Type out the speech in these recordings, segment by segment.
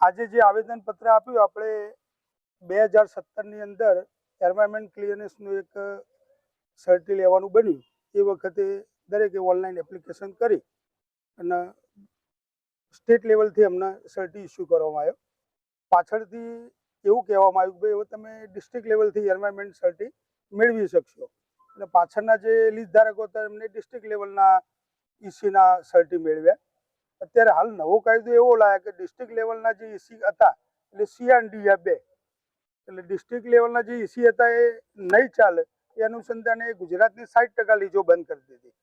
આજે જે આવેદન પત્ર આપ્યું, આપણે બે હજાર સત્તરની અંદર એન્વાયરમેન્ટ ક્લિયરનેસનું એક સર્ટી લેવાનું બન્યું. એ વખતે દરેકે ઓનલાઈન એપ્લિકેશન કરી અને સ્ટેટ લેવલથી અમને સર્ટી ઇસ્યુ કરવામાં આવ્યો. પાછળથી એવું કહેવામાં આવ્યું કે ભાઈ, હવે તમે ડિસ્ટ્રિક્ટ લેવલથી એન્વાયરમેન્ટ સર્ટી મેળવી શકશો. અને પાછળના જે લીઝ ધારકો હતા, એમને ડિસ્ટ્રિક્ટ લેવલના ઈસીના સર્ટી મેળવ્યા. અત્યારે હાલ નવો કાયદો એવો લાયા કે ડિસ્ટ્રિક્ટ લેવલના જે ઈસી હતા, એટલે સી એન્ડ ડી બે, એટલે ડિસ્ટ્રિક્ટ લેવલના જે ઈસી હતા એ નહીં ચાલે. એ અનુસંધાને ગુજરાતની સાઠ ટકા લીજો બંધ કરી દીધી.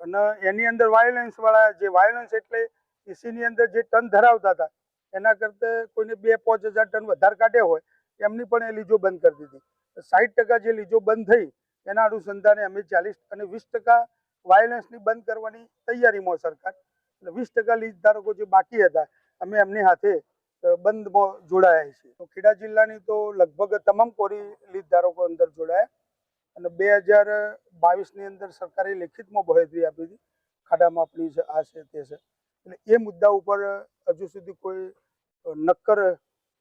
અને એની અંદર વાયોલન્સ વાળા, જે વાયોલન્સ એટલે ઈસીની અંદર જે ટન ધરાવતા હતા, એના કરતાં કોઈને બે પાંચ હજાર ટન વધારે કાઢે હોય, એમની પણ એ લીજો બંધ કરી દીધી. સાઠ ટકા જે લીજો બંધ થઈ, એના અનુસંધાને અમે ચાલીસ અને વીસ ટકા વાયોલન્સની બંધ કરવાની તૈયારીમાં સરકાર એટલે વીસ ટકા લીજ ધારકો જે બાકી હતા, અમે એમની હાથે બંધમાં જોડાયા છીએ. તો ખેડા જિલ્લાની તો લગભગ તમામ કોરી લીજ ધારકો અંદર જોડાયા અને બે હજાર બાવીસની અંદર સરકારે લેખિતમાં બહેતરી આપી હતી. ખાડા માપણી છે આ છે તે છે. એટલે એ મુદ્દા ઉપર હજુ સુધી કોઈ નક્કર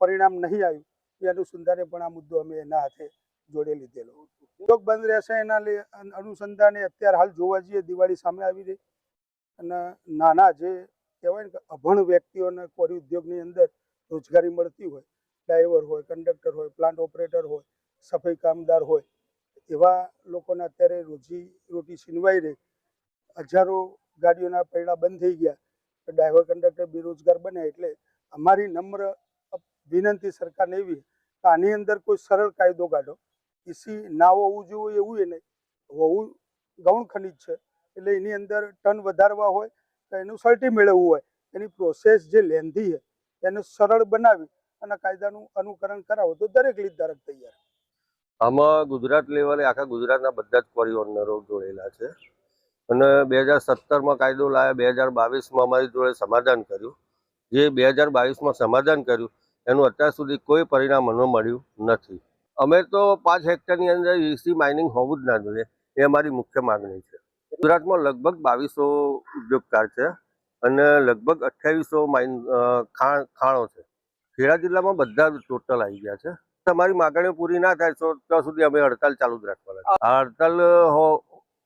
પરિણામ નહીં આવ્યું. એ અનુસંધાને પણ આ મુદ્દો અમે એના હાથે જોડે લીધેલો ઉદ્યોગ બંધ રહેશે એના અનુસંધાને અત્યારે હાલ જોવા જઈએ, દિવાળી સામે આવી રહી. અને નાના જે કહેવાય ને કે અભણ વ્યક્તિઓને કોરી ઉદ્યોગની અંદર રોજગારી મળતી હોય, ડ્રાઈવર હોય, કંડક્ટર હોય, પ્લાન્ટ ઓપરેટર હોય, સફાઈ કામદાર હોય, એવા લોકોને અત્યારે રોજી રોટી છીનવાઈ રહી હજારો ગાડીઓના પૈડા બંધ થઈ ગયા. ડ્રાઈવર, કંડક્ટર બેરોજગાર બન્યા એટલે અમારી નમ્ર વિનંતી સરકારને એવી કે આની અંદર કોઈ સરળ કાયદો કાઢો. ઈસી ના હોવું જોઈએ એવું એ નહીં. હોવું ગૌણ ખનિજ છે. એટલે એની અંદર ટન વધારવા હોય તો એનું સર્ટી મેળવવું હોય. એની પ્રોસેસ જે લેન્ધી છે, એને સરળ બનાવી અને કાયદાનું અનુકરણ કરાવો તો દરેક લીધધારક તૈયાર. આમાં ગુજરાત લેવલે આખા ગુજરાતના બધા જ ઓનરો જોડેલા છે. અને બે હજાર સત્તરમાં કાયદો લાવ્યા બે હજાર બાવીસમાં અમારી જોડે સમાધાન કર્યું. જે બે હજાર બાવીસમાં સમાધાન કર્યું, એનું અત્યાર સુધી કોઈ પરિણામ અમને મળ્યું નથી. અમે તો પાંચ હેક્ટરની અંદર ઈસી માઇનિંગ હોવું જ ના જોઈએ, એ અમારી મુખ્ય માગણી છે. ગુજરાતમાં લગભગ બાવીસો ઉદ્યોગકાર છે અને લગભગ અઠ્યાવીસો માઇન ખાણ, ખાણો છે. ખેડા જિલ્લામાં બધા ટોટલ આવી ગયા છે. તમારી માગણીઓ પૂરી ના થાય તો ત્યાં સુધી અમે હડતાલ ચાલુ જ રાખવાના. આ હડતાલ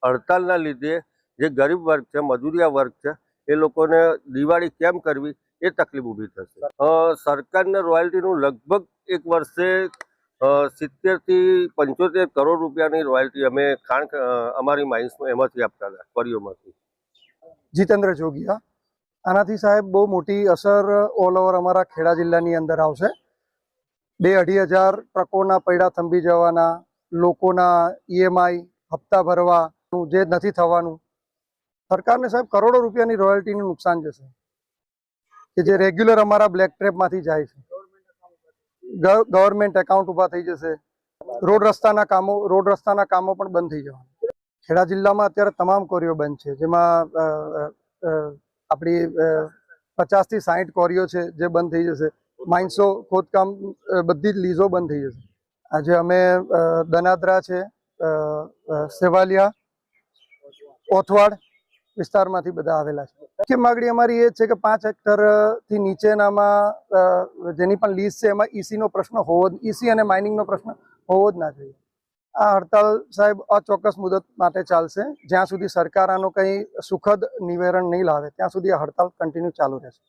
હડતાલના લીધે જે ગરીબ વર્ગ છે, મજૂરિયા વર્ગ છે, એ લોકોને દિવાળી કેમ કરવી એ તકલીફ ઊભી થશે. સરકારને રોયલ્ટીનું લગભગ એક વર્ષે સિત્તેરથી પંચોતેર કરોડ રૂપિયાની રોયલ્ટી અમે ખાણ અમારી માઇન્સમાં એમાંથી આપતા હતા ક્વરીઓમાંથી જીતેન્દ્ર જોગીયા, આનાથી સાહેબ બહુ મોટી અસર ઓલ ઓવર અમારા ખેડા જિલ્લાની અંદર આવશે. બે અઢી હજાર ટ્રકોના પૈડા થંભી જવાના, લોકોના ઈએમઆઈ હપ્તા ભરવાનું જે નથી થવાનું. સરકારને સાહેબ કરોડો રૂપિયાની રોયલ્ટીનું નુકસાન જશે. કે જે રેગ્યુલર અમારા બ્લેક ટ્રેપમાંથી જાય છે. ગવર્મેન્ટ એકાઉન્ટ ઊભા થઈ જશે. રોડ રસ્તાના કામો રોડ રસ્તાના કામો પણ બંધ થઈ જવાના. ખેડા જિલ્લામાં અત્યારે તમામ કોરીઓ બંધ છે. જેમાં આપણી પચાસથી સાહીઠ કોરીઓ છે જે બંધ થઈ જશે. માઇન્સો ખોદકામ બધી જ લીઝો બંધ થઈ જશે. આજે અમે દનાદરા છે સેવાલિયા, ઓથવાડ વિસ્તારમાંથી બધા આવેલા છે. મુખ્ય માગણી અમારી એ છે કે પાંચ હેક્ટરથી નીચેનામાં જેની પણ લીઝ છે એમાં ઈસીનો પ્રશ્ન હોવો ઈસી અને માઇનિંગનો પ્રશ્ન હોવો જ ના જોઈએ. આ હડતાલ સાહેબ અચોક્કસ મુદત માટે ચાલશે. જ્યાં સુધી સરકાર આનો કંઈ સુખદ નિવેરણ નહીં લાવે, ત્યાં સુધી આ હડતાલ કન્ટિન્યુ ચાલુ રહેશે.